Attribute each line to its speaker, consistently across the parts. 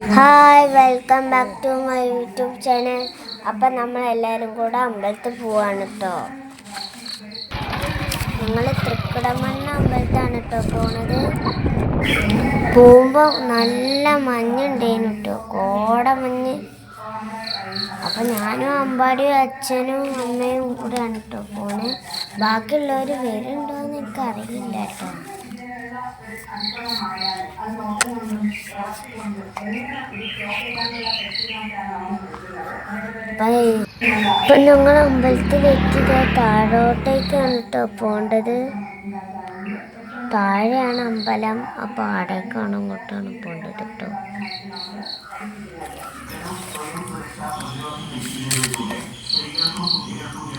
Speaker 1: Hi welcome back to my YouTube channel അപ്പം നമ്മൾ എല്ലാവരും കൂടെ അമ്പലത്തിൽ പോവാണ് കേട്ടോ ഞങ്ങൾ തൃക്കുടമണ്ണ അമ്പലത്താണ് കേട്ടോ പോണത്. പോകുമ്പോൾ നല്ല മഞ്ഞുണ്ടേനു കേട്ടോ കോട മഞ്ഞ്. അപ്പം ഞാനും അമ്പാടിയും അച്ഛനും അമ്മയും കൂടെയാണ് കേട്ടോ പോണേ. ബാക്കിയുള്ളവർ വരുന്നുണ്ടോ എന്ന് എനിക്കറിയില്ല കേട്ടോ ഇപ്പൊ ഞങ്ങൾ അമ്പലത്തിലേക്ക് താഴോട്ടേക്കാണ് കേട്ടോ പോണ്ടത്? താഴെയാണ് അമ്പലം. അപ്പൊ ആടേക്കാണ് അങ്ങോട്ടാണ് പോണ്ടത് കേട്ടോ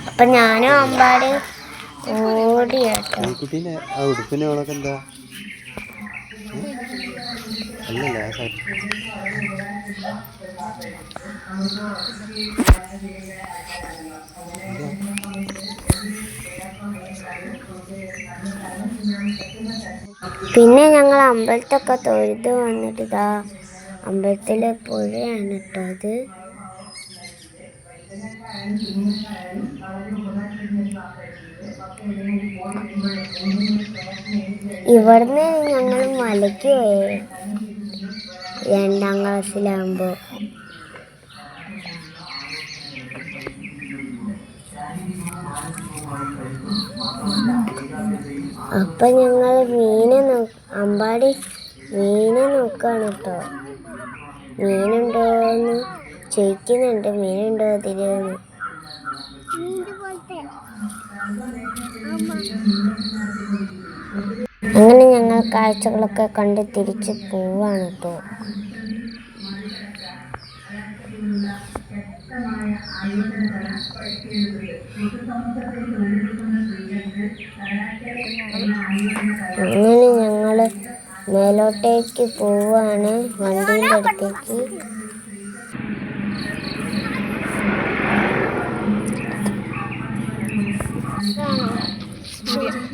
Speaker 1: അപ്പൊ ഞാനും അമ്പാട് ഓടി കേട്ടോ
Speaker 2: കുട്ടീന്റെ ആ ഉടുപ്പിന്റെ അവളൊക്കെ എന്താ ഉം? അല്ലല്ല
Speaker 1: പിന്നെ ഞങ്ങൾ അമ്പലത്തൊക്കെ തൊഴുത് വന്നിട്ട് ഇതാ അമ്പലത്തിലെ പുഴയാണ് കേട്ടോ അത്. ഇവിടുന്ന് ഞങ്ങൾ മലയ്ക്ക് പോയി. രണ്ടാം ക്ലാസ്സിലാകുമ്പോൾ അപ്പം ഞങ്ങൾ മീനെ നോ അമ്പാടി മീനെ നോക്കുകയാണ് കേട്ടോ മീനുണ്ടോന്ന് ചോദിക്കുന്നുണ്ട്. മീനുണ്ടോ അതിലെന്ന് അങ്ങനെ ഞങ്ങൾ കാഴ്ചകളൊക്കെ കണ്ട് തിരിച്ച് പോവാണ് കേട്ടോ അങ്ങനെ ഞങ്ങൾ മേലോട്ടേക്ക് പോവാണ്. വണ്ടീന്റെ അടുത്തേക്ക്.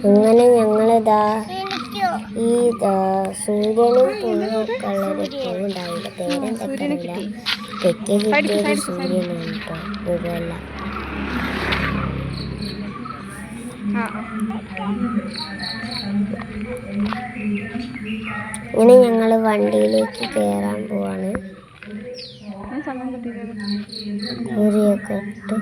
Speaker 1: അങ്ങനെ ഞങ്ങളിതാ ഈ സൂര്യനും പൂവൊക്കെ ഉള്ളൊരു പൂവുണ്ടാവില്ല പേരെന്തൊക്കെയറിയില്ല തെക്ക് കിട്ടിയത് സൂര്യനാണ് കേട്ടോ. പൂവല്ല ഇങ്ങനെ ഞങ്ങൾ വണ്ടിയിലേക്ക് കയറാൻ പോവാണ്. കുറിയൊക്കെ ഇട്ട്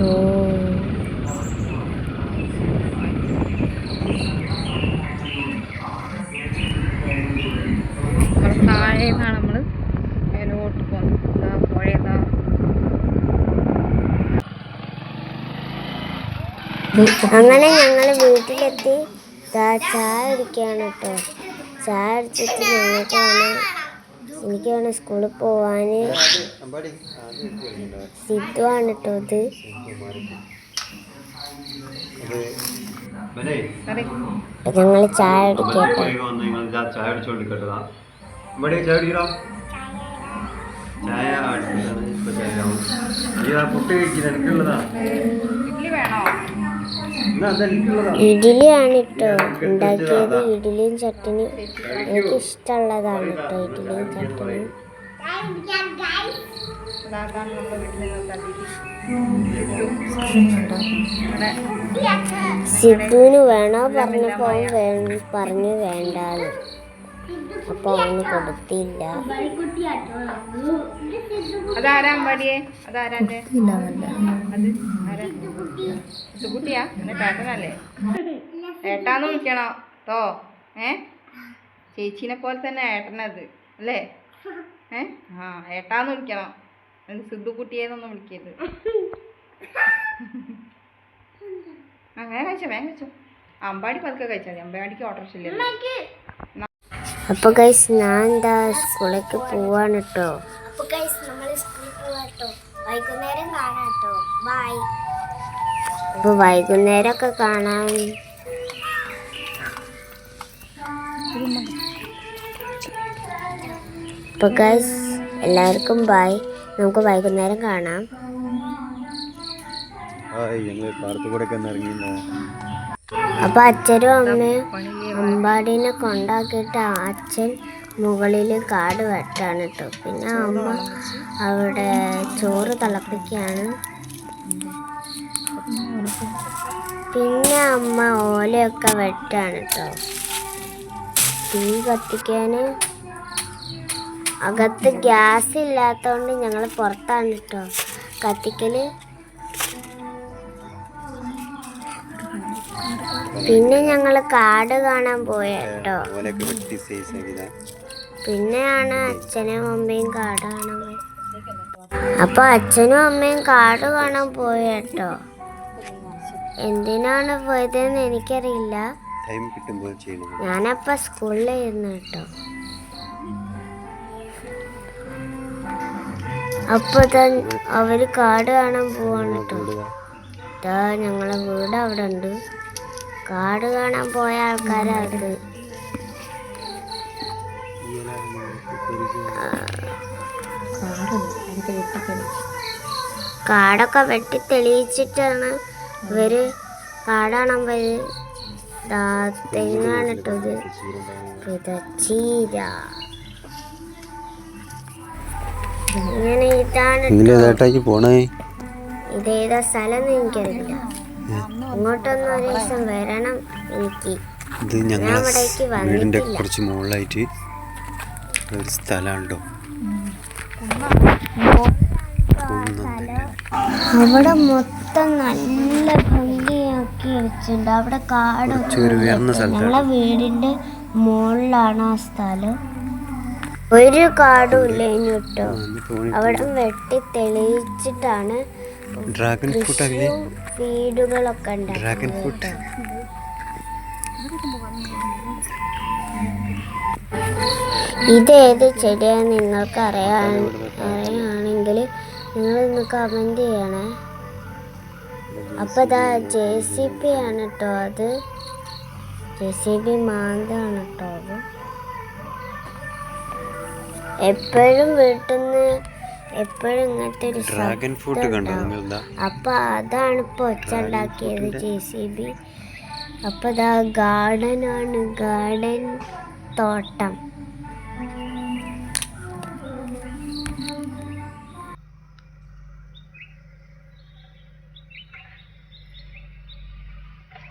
Speaker 1: ഓ
Speaker 3: അവിടെ താഴെ നിന്നാണ് നമ്മൾ മേലോട്ട് പോകുന്നത് ഇതാ പുഴ ഇതാ
Speaker 1: അങ്ങനെ ഞങ്ങൾ വീട്ടിലെത്തി. ചായ കുടിക്കുകയാണ് കേട്ടോ. ചായ അടിച്ചിട്ട് ഞങ്ങൾക്ക് വേണം എനിക്ക് വേണം സ്കൂളിൽ പോവാൻ സിദ്ധുവാണ് കേട്ടോ ഇത്. ഞങ്ങൾ ചായ കുടിക്കട്ടെ
Speaker 2: നിങ്ങൾ ചായ കുട്ടി എനിക്കുള്ളതാ
Speaker 3: ഇഡ്ഡലി വേണോ?
Speaker 1: ഇഡ്ഡലിയാണ് കേട്ടോ ഉണ്ടാക്കിയത് ഇഡ്ഡലിയും ചട്ടിനി. എനിക്ക് ഇഷ്ടമുള്ളതാണ് കേട്ടോ ഇഡ്ഡലിയും
Speaker 3: ചട്ടിനി. സിബുവിന്
Speaker 1: സിദ്ധുവിന് വേണോ പറഞ്ഞപ്പോൾ അവൻ പറഞ്ഞു വേണ്ടാന്ന്. അപ്പോൾ അവന് കൊടുത്തില്ല.
Speaker 3: അതാരാ എന്റെ അത് ആരാ ഇത് കുട്ടിയാ എന്നിട്ട് ഏട്ടനല്ലേ ഏട്ടാന്ന് വിളിക്കണോ? കേട്ടോ ഏ? ചേച്ചീനെ പോലെ തന്നെ ഏട്ടനത് അല്ലേ? ഏ? ആ ഏട്ടാന്ന് വിളിക്കണം. എന്നിട്ട് സിദ്ധു കുട്ടിയെന്നൊന്നും വിളിക്കരുത്. ആ വേഗം കഴിച്ചോ വേഗം കഴിച്ചോ. അമ്പാടി പതുക്കെ കഴിച്ചാൽ മതി. അമ്പാടിക്ക് ഓട്ടോറിക്ഷ അപ്പൊ
Speaker 1: അപ്പോൾ ഗൈസ് ഞാൻ എന്താ സ്കൂളിലേക്ക് പോവാണ് കേട്ടോ അപ്പോൾ ഗൈസ് നമ്മൾ സ്കൂളിൽ പോവാട്ടോ വൈകുന്നേരം കാണാട്ടോ കേട്ടോ ബൈ അപ്പോൾ വൈകുന്നേരമൊക്കെ കാണാൻ അപ്പോൾ ഗൈസ് എല്ലാവർക്കും ബൈ നമുക്ക് വൈകുന്നേരം കാണാം.
Speaker 2: ഞങ്ങൾ പാടത്തു കൂടെ ഒക്കെ ഒന്ന് ഇറങ്ങിയിട്ടുണ്ടോ
Speaker 1: അപ്പൊ അച്ഛനും അമ്മയും അമ്പാടിനെ കൊണ്ടാക്കിയിട്ട് അച്ഛൻ മുകളിൽ കാട് വെട്ടാണ് കേട്ടോ പിന്നെ അമ്മ അവിടെ ചോറ് തിളപ്പിക്കുകയാണ്. പിന്നെ അമ്മ ഓലയൊക്കെ വെട്ടാണ് കേട്ടോ തീ കത്തിക്കാന്. അകത്ത് ഗ്യാസ് ഇല്ലാത്തതുകൊണ്ട് ഞങ്ങൾ പുറത്താണ് കേട്ടോ കത്തിക്കൽ. പിന്നെ ഞങ്ങൾ കാട് കാണാൻ പോയ കേട്ടോ പിന്നെയാണ് അച്ഛനും അമ്മയും കാട് കാണാൻ പോയത് അപ്പൊ അച്ഛനും അമ്മയും കാട് കാണാൻ പോയ കേട്ടോ എന്തിനാണ് പോയതെന്ന് എനിക്കറിയില്ല.
Speaker 2: ടൈം കിട്ടുമ്പോൾ ചെയ്യണം?
Speaker 1: ഞാനപ്പ സ്കൂളിലായിരുന്നു കേട്ടോ. അപ്പൊ അവർ കാട് കാണാൻ പോവാണ് കേട്ടോ. ഇതാ ഞങ്ങളെ വീട് അവിടെ ഉണ്ട്. കാട് കാണാൻ പോയ ആൾക്കാരത് കാടൊക്കെ വെട്ടി തെളിയിച്ചിട്ടാണ് ഇവർ പാടാണം ദാ തെങ്ങാണ് ഇട്ടത് ഇങ്ങനെ ഇതാണ്
Speaker 2: പോണേ?
Speaker 1: ഇതേതാ സ്ഥലം എനിക്കറിയില്ല. ഇങ്ങോട്ടൊന്നും ഒരു ദിവസം വരണം എനിക്ക്.
Speaker 2: ഇത് ഞങ്ങളുടെ
Speaker 1: വീടിന്റെ
Speaker 2: കുറച്ച് മുകളിലായിട്ട് ഒരു സ്ഥലമാണ് കേട്ടോ
Speaker 1: അവിടെ മൊത്തം നല്ല ഭംഗിയാക്കി വെച്ചിട്ടുണ്ട്. അവിടെ കാട് ഞങ്ങളെ വീടിന്റെ മുകളിലാണ് ആ സ്ഥലം. ഒരു കാടും ഇല്ല കേട്ടോ അവിടെ വെട്ടി തെളിയിച്ചിട്ടാണ്
Speaker 2: ഡ്രാഗൺ ഫ്രൂട്ട്
Speaker 1: വീടുകളൊക്കെ
Speaker 2: ഡ്രാഗൺ
Speaker 1: ഉണ്ടാക്കുന്നത്
Speaker 2: ഫ്രൂട്ട്
Speaker 1: ഇതേത് ചെടിയാണെന്ന് നിങ്ങൾക്ക് അറിയാൻ അറിയുകയാണെങ്കിൽ നിങ്ങളൊന്ന് കമന്റ് ചെയ്യണേ. അപ്പോൾ ഇതാ ജെ സി പി ആണ് കേട്ടോ അത്. ജെ സി ബി മാന്താണ് കേട്ടോ അത്. എപ്പോഴും വീട്ടിൽ നിന്ന് എപ്പോഴും ഇങ്ങനത്തെ ഒരു
Speaker 2: ഡ്രാഗൺ ഫ്രൂട്ട് കണ്ടോ
Speaker 1: അപ്പൊ അതാണ് ഇപ്പൊ ഒച്ച ഉണ്ടാക്കിയത് ജെ സി ബി അപ്പൊ ഗാർഡൻ ആണ് ഗാർഡൻ തോട്ടം.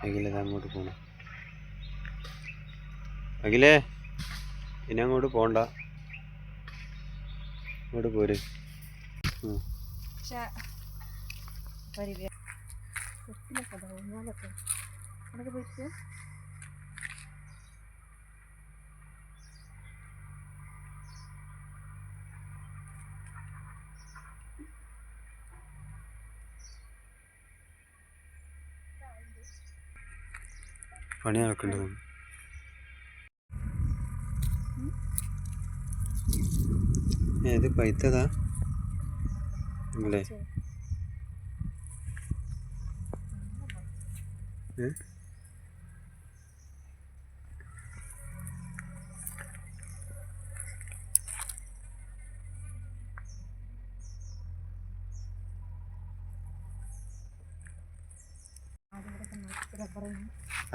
Speaker 2: അഖിലേ അങ്ങോട്ട് പോണ. അഖിലേ ഇനി അങ്ങോട്ട് പോണ്ട. അങ്ങോട്ട് പോര്. ഉം. പണി നടക്കേണ്ടതാണ് ഏത് പൈത്തതാ? അല്ലേ? ഏ?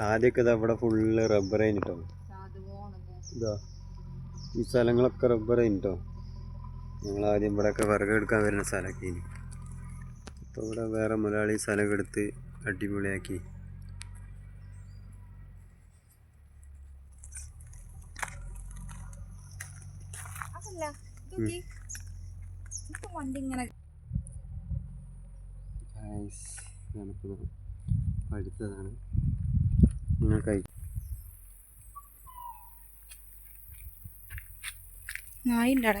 Speaker 2: ആദ്യമൊക്കെ ഇതാ ഇവിടെ ഫുള്ള് റബ്ബർ കഴിഞ്ഞിട്ടോ ഇതാ ഈ സ്ഥലങ്ങളൊക്കെ റബ്ബർ കഴിഞ്ഞിട്ടോ ഞങ്ങൾ ആദ്യം ഇവിടെയൊക്കെ വിറക് എടുക്കാൻ വരുന്ന സ്ഥലമൊക്കെ ഇനി. ഇപ്പോൾ ഇവിടെ വേറെ മുതലാളി സ്ഥലമൊക്കെ എടുത്ത് അടിപൊളിയാക്കി.
Speaker 3: വണ്ടി ഇങ്ങനെ
Speaker 2: പഠിത്തതാണ് നിങ്ങൾ കഴിക്കും
Speaker 3: നായിന്റെ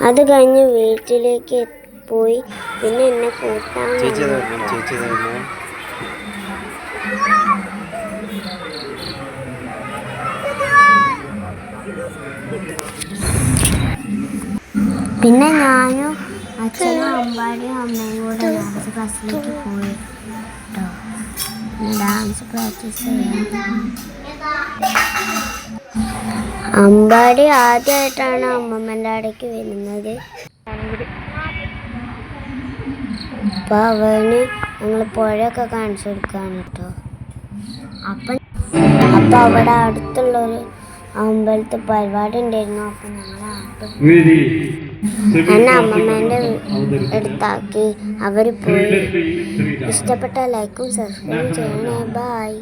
Speaker 1: അത് കഴിഞ്ഞ് വീട്ടിലേക്ക് പോയി. പിന്നെ എന്നെ കൂട്ടാൻ
Speaker 2: ചേച്ചി ചേച്ചി
Speaker 1: പിന്നെ ഞാനും കേട്ടോ ഡാൻസ് പ്രാക്ടീസ് അമ്പാടി ആദ്യമായിട്ടാണ് അമ്മമ്മന്റെ അടയ്ക്ക് വരുന്നത്. അപ്പൊ അവന് ഞങ്ങൾ പുഴയൊക്കെ കാണിച്ചു കൊടുക്കുകയാണ് കേട്ടോ. അപ്പം അപ്പോൾ അവിടെ അടുത്തുള്ളൊരു അമ്പലത്തിൽ പരിപാടി ഉണ്ടായിരുന്നു അപ്പം ഞങ്ങൾ എന്നെ അമ്മമ്മേന്റെ അടുത്താക്കി. അവർ പോയി ഇഷ്ടപ്പെട്ട ലൈക്കും സബ്സ്ക്രൈബും ചെയ്യണേ. ബായ്